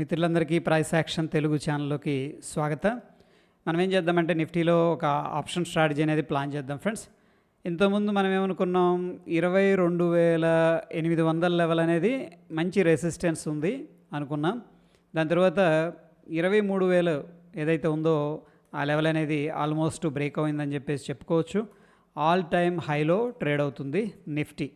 మిత్రులందరికీ price action Telugu ఛానల్లోకి స్వాగతం. మనం ఏం చేద్దామంటే నిఫ్టీలో ఒక ఆప్షన్ స్ట్రాటజీ అనేది ప్లాన్ చేద్దాం ఫ్రెండ్స్. ఇంతకుముందు మనం ఏమనుకున్నాం ఇరవై రెండు వేల ఎనిమిది వందల లెవెల్ అనేది మంచి రెసిస్టెన్స్ ఉంది అనుకున్నాం. దాని తర్వాత ఇరవై మూడు వేలు ఏదైతే ఉందో ఆ లెవెల్ అనేది ఆల్మోస్ట్ బ్రేక్ అయిందని చెప్పేసి చెప్పుకోవచ్చు. ఆల్ టైమ్ హైలో ట్రేడ్ అవుతుంది నిఫ్టీ.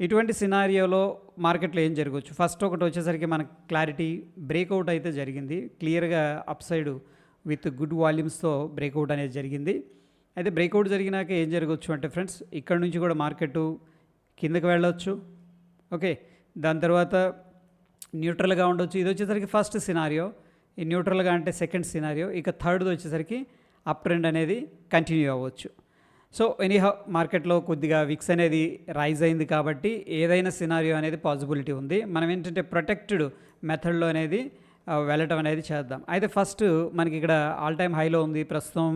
ఇటువంటి సినారియోలో మార్కెట్లో ఏం జరగవచ్చు? ఫస్ట్ ఒకటి వచ్చేసరికి మనకు క్లారిటీ బ్రేక్అవుట్ అయితే జరిగింది. క్లియర్గా అప్ సైడ్ విత్ గుడ్ వాల్యూమ్స్తో బ్రేక్అవుట్ అనేది జరిగింది. అయితే బ్రేక్అవుట్ జరిగినాక ఏం జరగవచ్చు అంటే ఫ్రెండ్స్ ఇక్కడ నుంచి కూడా మార్కెట్ కిందకి వెళ్ళవచ్చు ఓకే దాని తర్వాత న్యూట్రల్గా ఉండొచ్చు. ఇది వచ్చేసరికి ఫస్ట్ సినారియో. ఈ న్యూట్రల్గా అంటే సెకండ్ సినారియో. ఇక థర్డ్ది వచ్చేసరికి అప్ ట్రెండ్ అనేది కంటిన్యూ అవ్వచ్చు. సో ఎనీహౌ మార్కెట్లో కొద్దిగా విక్స్ అనేది రైజ్ అయింది కాబట్టి ఏదైనా సినారియో అనేది పాసిబిలిటీ ఉంది. మనం ఏంటంటే ప్రొటెక్టెడ్ మెథడ్లో అనేది వెళ్ళటం అనేది చేద్దాం. అయితే ఫస్ట్ మనకి ఇక్కడ ఆల్ టైమ్ హైలో ఉంది. ప్రస్తుతం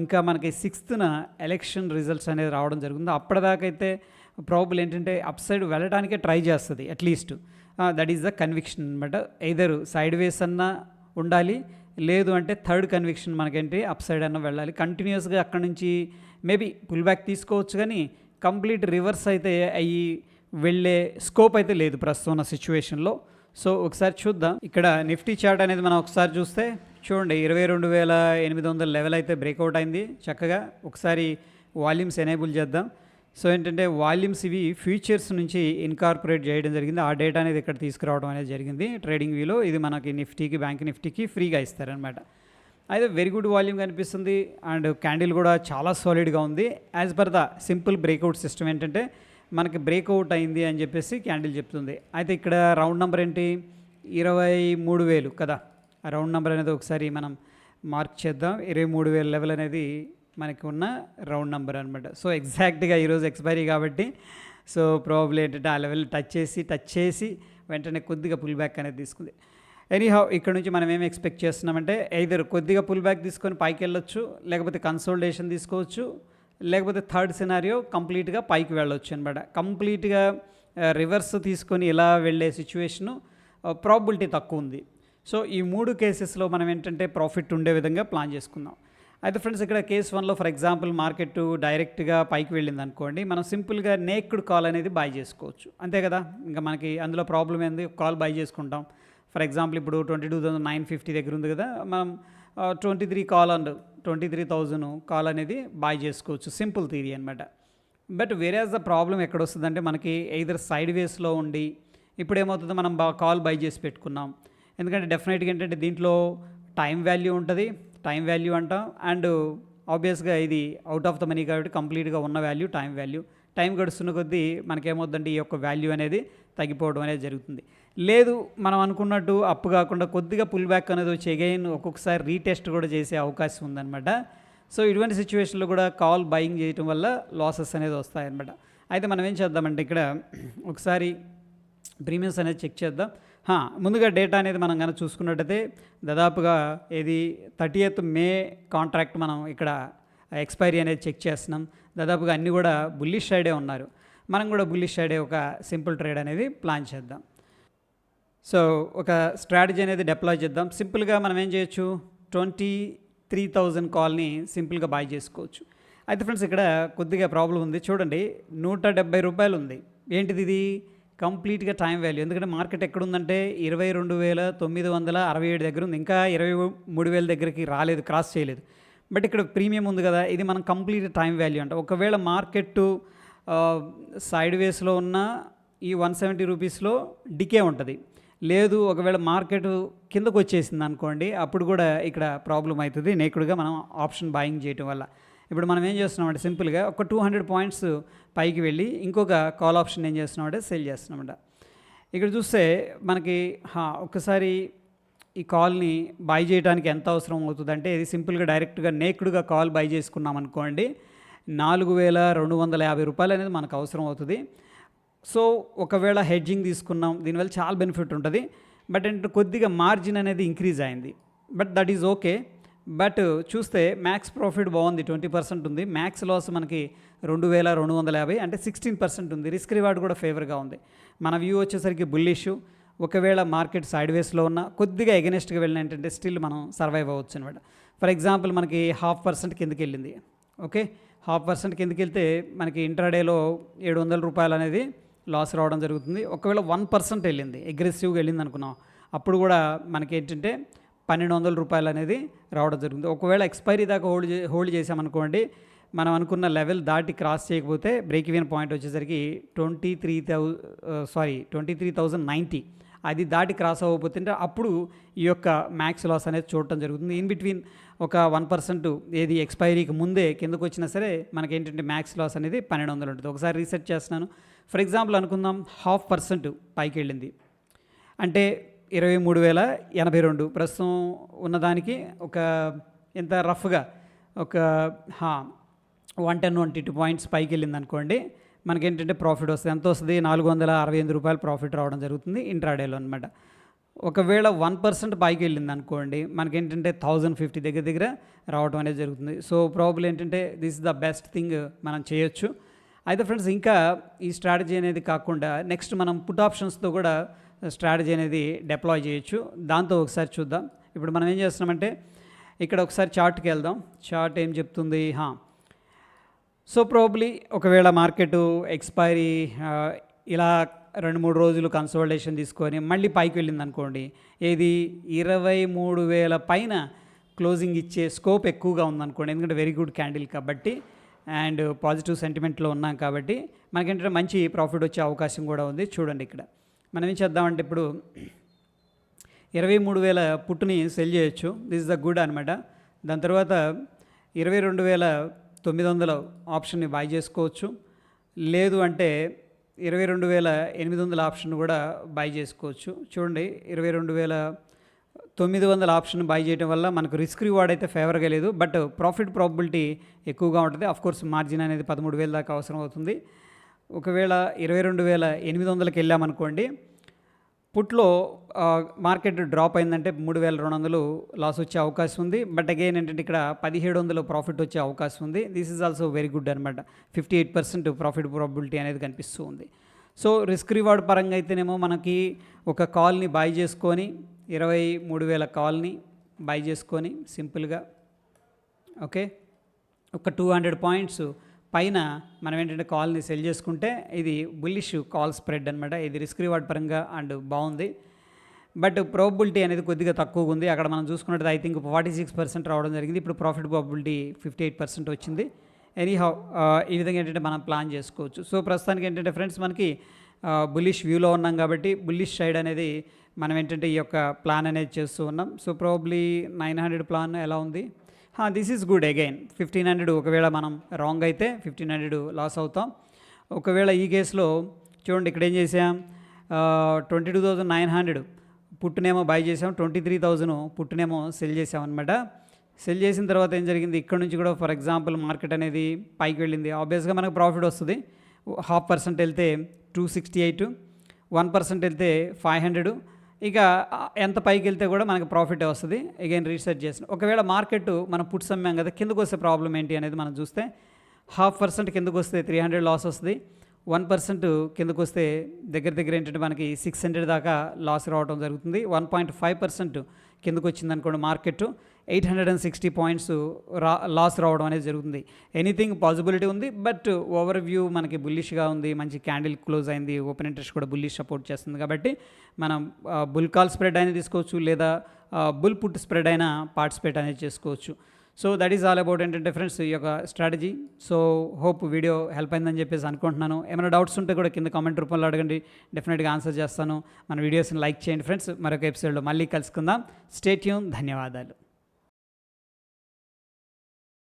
ఇంకా మనకి సిక్స్త్న ఎలక్షన్ రిజల్ట్స్ అనేది రావడం జరుగుతుంది. అప్పటిదాకైతే ప్రాబుల్ ఏంటంటే అప్ సైడ్ వెళ్ళడానికే ట్రై చేస్తుంది at least that is the conviction అనమాట ఎదరు సైడ్ వేస్ అన్నా ఉండాలి లేదు అంటే థర్డ్ కన్విక్షన్ మనకేంటి అప్ సైడ్ అన్న వెళ్ళాలి. కంటిన్యూస్గా అక్కడి నుంచి మేబీ పుల్ బ్యాక్ తీసుకోవచ్చు కానీ కంప్లీట్ రివర్స్ అయితే అయ్యి వెళ్ళే స్కోప్ అయితే లేదు ప్రస్తుతం ఉన్న సిచ్యువేషన్లో. సో ఒకసారి చూద్దాం. ఇక్కడ నిఫ్టీ చార్ట్ అనేది మనం ఒకసారి చూస్తే చూడండి ఇరవై రెండు వేల ఎనిమిది వందల లెవెల్ అయితే బ్రేక్అవుట్ అయింది. చక్కగా ఒకసారి వాల్యూమ్స్ ఎనేబుల్ చేద్దాం. సో ఏంటంటే వాల్యూమ్స్ ఇవి ఫ్యూచర్స్ నుంచి ఇన్కార్పొరేట్ చేయడం జరిగింది. ఆ డేటా అనేది ఇక్కడ తీసుకురావడం అనేది జరిగింది. ట్రేడింగ్ వ్యూలో ఇది మనకి నిఫ్టీకి బ్యాంక్ నిఫ్టీకి ఫ్రీగా ఇస్తారనమాట అయితే వెరీ గుడ్ వాల్యూమ్ కనిపిస్తుంది అండ్ క్యాండిల్ కూడా చాలా సాలిడ్గా ఉంది. As per the simple breakout system ఏంటంటే మనకి బ్రేక్అవుట్ అయింది అని చెప్పేసి క్యాండిల్ చెప్తుంది. అయితే ఇక్కడ రౌండ్ నెంబర్ ఏంటి? ఇరవై మూడు వేలు కదా. ఆ రౌండ్ నెంబర్ అనేది ఒకసారి మనం మార్క్ చేద్దాం. ఇరవై మూడు వేల లెవెల్ అనేది మనకి ఉన్న రౌండ్ నెంబర్ అనమాట సో ఎగ్జాక్ట్గా ఈరోజు ఎక్స్పైరీ కాబట్టి సో ప్రాబ్లమ్ ఏంటంటే ఆ లెవెల్ టచ్ చేసి టచ్ చేసి వెంటనే కొద్దిగా పుల్ బ్యాక్ అనేది తీసుకుంది. ఎనీహౌ ఇక్కడ నుంచి మనం ఏం ఎక్స్పెక్ట్ చేస్తున్నామంటే ఐదర్ కొద్దిగా పుల్ బ్యాక్ తీసుకొని పైకి వెళ్ళొచ్చు లేకపోతే కన్సోల్టేషన్ తీసుకోవచ్చు లేకపోతే థర్డ్ సినారియో కంప్లీట్గా పైకి వెళ్ళొచ్చు అనమాట కంప్లీట్గా రివర్స్ తీసుకొని ఇలా వెళ్ళే సిచ్యువేషను ప్రాబిలిటీ తక్కువ ఉంది. సో ఈ మూడు కేసెస్లో మనం ఏంటంటే ప్రాఫిట్ ఉండే విధంగా ప్లాన్ చేసుకుందాం. అయితే ఫ్రెండ్స్ ఇక్కడ కేస్ వన్లో ఫర్ ఎగ్జాంపుల్ మార్కెట్ డైరెక్ట్గా పైకి వెళ్ళింది అనుకోండి మనం సింపుల్గా నేక్డ్ కాల్ అనేది బై చేసుకోవచ్చు. అంతే కదా? ఇంకా మనకి అందులో ప్రాబ్లం ఏంది? కాల్ బై చేసుకుంటాం. ఫర్ ఎగ్జాంపుల్ ఇప్పుడు twenty two thousand nine fifty దగ్గర ఉంది కదా మనం twenty three call and twenty three thousand call అనేది బై చేసుకోవచ్చు. సింపుల్ థీరీ అనమాట బట్ వేరే ద ప్రాబ్లం ఎక్కడ వస్తుందంటే మనకి ఎయిదర్ సైడ్ వేస్లో ఉండి ఇప్పుడు ఏమవుతుంది మనం బా కాల్ బై చేసి పెట్టుకున్నాం. ఎందుకంటే డెఫినెట్గా ఏంటంటే దీంట్లో టైం వాల్యూ ఉంటుంది టైం వాల్యూ అంటాం అండ్ ఆబ్వియస్గా ఇది అవుట్ ఆఫ్ ద మనీ కాబట్టి కంప్లీట్గా ఉన్న వాల్యూ టైం వాల్యూ టైం గడుస్తున్న కొద్దీ మనకేమవుతుందంటే ఈ యొక్క వాల్యూ అనేది తగ్గిపోవడం అనేది జరుగుతుంది. లేదు మనం అనుకున్నట్టు అప్పు కాకుండా కొద్దిగా పుల్ బ్యాక్ అనేది వచ్చి అగైన్ ఒక్కొక్కసారి రీటెస్ట్ కూడా చేసే అవకాశం ఉందన్నమాట. సో ఇటువంటి సిచ్యువేషన్లో కూడా కాల్ బయింగ్ చేయటం వల్ల లాసెస్ అనేది వస్తాయన్నమాట. అయితే మనం ఏం చేద్దామంటే ఇక్కడ ఒకసారి ప్రీమియమ్స్ అనేది చెక్ చేద్దాం. ముందుగా డేటా అనేది మనం కనుక చూసుకున్నట్టయితే దాదాపుగా ఇది థర్టీ మే కాంట్రాక్ట్ మనం ఇక్కడ ఎక్స్పైరీ అనేది చెక్ చేస్తున్నాం. దాదాపుగా అన్నీ కూడా బుల్లిష్ సైడే ఉన్నారు. మనం కూడా బుల్లిష్ సైడే ఒక సింపుల్ ట్రేడ్ అనేది ప్లాన్ చేద్దాం. సో ఒక స్ట్రాటజీ అనేది డిప్లాయ్ చేద్దాం. సింపుల్గా మనం ఏం చేయొచ్చు? ట్వంటీ త్రీ థౌజండ్ కాల్ని సింపుల్గా బాయ్ చేసుకోవచ్చు. అయితే ఫ్రెండ్స్ ఇక్కడ కొద్దిగా ప్రాబ్లం ఉంది. చూడండి నూట డెబ్బై రూపాయలు ఉంది. ఏంటిది ఇది? కంప్లీట్గా టైం వాల్యూ. ఎందుకంటే మార్కెట్ ఎక్కడుందంటే ఇరవై రెండు వేల తొమ్మిది వందల అరవై ఏడు దగ్గర ఉంది. ఇంకా ఇరవై మూడు వేల దగ్గరికి రాలేదు క్రాస్ చేయలేదు. బట్ ఇక్కడ ప్రీమియం ఉంది కదా ఇది మనం కంప్లీట్ టైం వాల్యూ అంట. ఒకవేళ మార్కెట్ సైడ్ వేస్లో ఉన్న ఈ వన్ సెవెంటీ రూపీస్లో డికే ఉంటుంది. లేదు ఒకవేళ మార్కెట్ కిందకు వచ్చేసింది అనుకోండి అప్పుడు కూడా ఇక్కడ ప్రాబ్లం అవుతుంది నేకుడుగా మనం ఆప్షన్ బాయింగ్ చేయటం వల్ల. ఇప్పుడు మనం ఏం చేస్తున్నామంటే సింపుల్గా ఒక టూ హండ్రెడ్ పాయింట్స్ పైకి వెళ్ళి ఇంకొక కాల్ ఆప్షన్ ఏం చేస్తున్నామంటే సెల్ చేస్తున్నామంట. ఇక్కడ చూస్తే మనకి హా, ఒక్కసారి ఈ కాల్ని బై చేయడానికి ఎంత అవసరం అవుతుంది అంటే ఇది సింపుల్గా డైరెక్ట్గా నేక్డ్గా కాల్ బై చేసుకున్నాం అనుకోండి నాలుగు వేల రెండు వందల యాభై రూపాయలు అనేది మనకు అవసరం అవుతుంది. సో ఒకవేళ హెడ్జింగ్ తీసుకున్నాం దీనివల్ల చాలా బెనిఫిట్ ఉంటుంది. బట్ అంటే కొద్దిగా మార్జిన్ అనేది ఇంక్రీజ్ అయింది. But that is okay. But చూస్తే మ్యాక్స్ ప్రాఫిట్ బాగుంది ట్వంటీ పర్సెంట్ ఉంది. మ్యాక్స్ లాస్ మనకి రెండు వేల రెండు వందల యాభై అంటే సిక్స్టీన్ పర్సెంట్ ఉంది. రిస్క్ రివార్డ్ కూడా ఫేవర్గా ఉంది. మన వ్యూ వచ్చేసరికి బుల్లిష్యూ ఒకవేళ మార్కెట్ సైడ్ వేస్లో ఉన్న కొద్దిగా ఎగనెస్ట్గా వెళ్ళిన ఏంటంటే స్టిల్ మనం సర్వైవ్ అవ్వచ్చు అనమాట ఫర్ ఎగ్జాంపుల్ మనకి హాఫ్ పర్సెంట్ కిందకి వెళ్ళింది. ఓకే హాఫ్ పర్సెంట్ కిందకి వెళ్తే మనకి ఇంటర్డేలో ఏడు వందల రూపాయలు అనేది లాస్ రావడం జరుగుతుంది. ఒకవేళ వన్ పర్సెంట్ వెళ్ళింది అగ్రెసివ్గా వెళ్ళింది అనుకున్నాం అప్పుడు కూడా మనకి ఏంటంటే పన్నెండు వందల రూపాయలు అనేది రావడం జరుగుతుంది. ఒకవేళ ఎక్స్పైరీ దాకా హోల్డ్ చే హోల్డ్ చేసామనుకోండి మనం అనుకున్న లెవెల్ దాటి క్రాస్ చేయకపోతే బ్రేక్ ఈవెన్ పాయింట్ వచ్చేసరికి twenty three thou sorry twenty three thousand ninety అది దాటి క్రాస్ అవ్వబోతుంటే అప్పుడు ఈ యొక్క మ్యాక్స్ లాస్ అనేది చూడటం జరుగుతుంది. ఇన్ బిట్వీన్ ఒక వన్ పర్సెంట్ ఏది ఎక్స్పైరీకి ముందే కిందకు వచ్చినా సరే మనకి ఏంటంటే మ్యాక్స్ లాస్ అనేది పన్నెండు వందలు ఉంటుంది. ఒకసారి రీసెర్చ్ చేస్తున్నాను. ఫర్ ఎగ్జాంపుల్ అనుకుందాం హాఫ్ పర్సెంట్ పైకి వెళ్ళింది. అంటే ఇరవై మూడు వేల ఎనభై రెండు. ప్రస్తుతం ఉన్నదానికి ఒక ఎంత రఫ్గా ఒక one ten one two points పైకి వెళ్ళింది అనుకోండి మనకేంటంటే ప్రాఫిట్ వస్తుంది. ఎంత వస్తుంది? నాలుగు వందల అరవై ఎనిమిది రూపాయలు ప్రాఫిట్ రావడం జరుగుతుంది ఇంట్రాడేలో అనమాట ఒకవేళ వన్ పర్సెంట్ పైకి వెళ్ళింది అనుకోండి మనకేంటంటే థౌజండ్ ఫిఫ్టీ దగ్గర దగ్గర రావడం అనేది జరుగుతుంది. సో ప్రాబ్లం ఏంటంటే this is the best thing మనం చేయొచ్చు. అయితే ఫ్రెండ్స్ ఇంకా ఈ స్ట్రాటజీ అనేది కాకుండా నెక్స్ట్ మనం పుట్ ఆప్షన్స్తో కూడా స్ట్రాటజీ అనేది డిప్లాయ్ చేయొచ్చు. దాంతో ఒకసారి చూద్దాం. ఇప్పుడు మనం ఏం చేస్తున్నామంటే ఇక్కడ ఒకసారి చార్ట్కి వెళ్దాం. చార్ట్ ఏం చెప్తుంది? హా సో ప్రాబ్లీ ఒకవేళ మార్కెట్ ఎక్స్పైరీ ఇలా రెండు మూడు రోజులు కన్సల్టేషన్ తీసుకొని మళ్ళీ పైకి వెళ్ళింది అనుకోండి ఏది ఇరవై మూడు వేల పైన క్లోజింగ్ ఇచ్చే స్కోప్ ఎక్కువగా ఉందనుకోండి. ఎందుకంటే వెరీ గుడ్ క్యాండిల్ కాబట్టి అండ్ పాజిటివ్ సెంటిమెంట్లో ఉన్నాం కాబట్టి మనకేంటంటే మంచి ప్రాఫిట్ వచ్చే అవకాశం కూడా ఉంది. చూడండి ఇక్కడ. మనం ఏం చేద్దామంటే ఇప్పుడు ఇరవై మూడు వేల పుట్టుని సెల్ చేయొచ్చు. దిస్ ద గుడ్ అనమాట దాని తర్వాత ఇరవై రెండు వేల తొమ్మిది వందల ఆప్షన్ని బై చేసుకోవచ్చు. లేదు అంటే ఇరవై రెండు వేల ఎనిమిది వందల ఆప్షన్ కూడా బై చేసుకోవచ్చు. చూడండి ఇరవై రెండు వేల తొమ్మిది వందల ఆప్షన్ బై చేయడం వల్ల మనకు రిస్క్ రివార్డ్ అయితే ఫేవర్గా లేదు. బట్ ప్రాఫిట్ ప్రాబిలిటీ ఎక్కువగా ఉంటుంది. కోర్స్ మార్జిన్ అనేది పదమూడు వేల దాకా అవసరం అవుతుంది. ఒకవేళ ఇరవై రెండు వేల ఎనిమిది వందలకి వెళ్ళామనుకోండి పుట్లో మార్కెట్ డ్రాప్ అయిందంటే మూడు వేల రెండు వందలు లాస్ వచ్చే అవకాశం ఉంది. బట్ అగైన్ ఏంటంటే ఇక్కడ పదిహేడు వందలు ప్రాఫిట్ వచ్చే అవకాశం ఉంది. This is also very good అనమాట fifty eight percent profit probability అనేది కనిపిస్తూ ఉంది. సో రిస్క్ రివార్డ్ పరంగా అయితేనేమో మనకి ఒక కాల్ని బై చేసుకొని ఇరవై మూడు వేల కాల్ని బై చేసుకొని సింపుల్గా ఓకే? ఒక టూ హండ్రెడ్ పాయింట్స్ పైన మనం ఏంటంటే కాల్ని సెల్ చేసుకుంటే ఇది బుల్లిష్ కాల్ స్ప్రెడ్ అనమాట ఇది రిస్క్ రివార్డ్ పరంగా అండ్ బాగుంది. బట్ ప్రాబిలిటీ అనేది కొద్దిగా తక్కువగా ఉంది. అక్కడ మనం చూసుకున్నట్టు I think forty six percent రావడం జరిగింది. ఇప్పుడు profit probability fifty eight percent వచ్చింది. ఎనీ హౌ ఈ విధంగా ఏంటంటే మనం ప్లాన్ చేసుకోవచ్చు. సో ప్రస్తుతానికి ఏంటంటే ఫ్రెండ్స్ మనకి బుల్లిష్ వ్యూలో ఉన్నాం కాబట్టి బుల్లిష్ సైడ్ అనేది మనం ఏంటంటే ఈ యొక్క ప్లాన్ అనేది చేస్తూ ఉన్నాం. So probably nine hundred plan ఎలా ఉంది? This is good again fifteen hundred ఒకవేళ మనం రాంగ్ అయితే ఫిఫ్టీన్ హండ్రెడ్ లాస్ అవుతాం. ఒకవేళ ఈ కేసులో చూడండి ఇక్కడ ఏం చేసాం twenty two thousand nine hundred పుట్టునేమో buy చేసాం ట్వంటీ త్రీ థౌజండ్ పుట్టునేమో సెల్ చేసాం అనమాట సెల్ చేసిన తర్వాత ఏం జరిగింది? ఇక్కడ నుంచి కూడా ఫర్ ఎగ్జాంపుల్ మార్కెట్ అనేది పైకి వెళ్ళింది. ఆబ్వియస్గా మనకు ప్రాఫిట్ వస్తుంది. హాఫ్ పర్సెంట్ వెళ్తే two sixty eight one percent వెళ్తే ఫైవ్ హండ్రెడ్ ఇక ఎంత పైకి వెళ్తే కూడా మనకి ప్రాఫిట్ వస్తుంది. అగైన్ రీసెర్చ్ చేసిన. ఒకవేళ మార్కెట్ మనం పుట్స్ అమ్మాం కదా కిందకు వస్తే ప్రాబ్లం ఏంటి అనేది మనం చూస్తే హాఫ్ పర్సెంట్ కిందకు వస్తే త్రీ హండ్రెడ్ లాస్ వస్తుంది. వన్ పర్సెంట్ కిందకు వస్తే దగ్గర దగ్గర ఏంటంటే మనకి సిక్స్ హండ్రెడ్ దాకా లాస్ రావడం జరుగుతుంది. వన్ పాయింట్ ఫైవ్ పర్సెంట్ కిందకు వచ్చింది అనుకోండి market. Eight hundred and sixty points రా లాస్ రావడం అనేది జరుగుతుంది. ఎనీథింగ్ పాసిబిలిటీ ఉంది బట్ ఓవర్ వ్యూ మనకి బుల్లిష్గా ఉంది మంచి క్యాండిల్ క్లోజ్ అయింది ఓపెన్ ఇంట్రెస్ట్ కూడా బుల్లిష్ సపోర్ట్ చేస్తుంది. కాబట్టి మనం బుల్ కాల్ స్ప్రెడ్ అనేది తీసుకోవచ్చు లేదా బుల్ పుట్ స్ప్రెడ్ అయినా పార్టిసిపేట్ అనేది చేసుకోవచ్చు. So that is all about ఏంటంటే ఫ్రెండ్స్ ఈ యొక్క strategy. So hope video help అయిందని చెప్పేసి అనుకుంటున్నాను. ఏమైనా డౌట్స్ ఉంటే కూడా కింద కామెంట్ రూపంలో అడగండి. డెఫినెట్గా ఆన్సర్ చేస్తాను. మన వీడియోస్ని లైక్ చేయండి ఫ్రెండ్స్. మరొక ఎపిసోడ్లో మళ్ళీ కలుసుకుందాం. స్టేట్యూన్ ధన్యవాదాలు.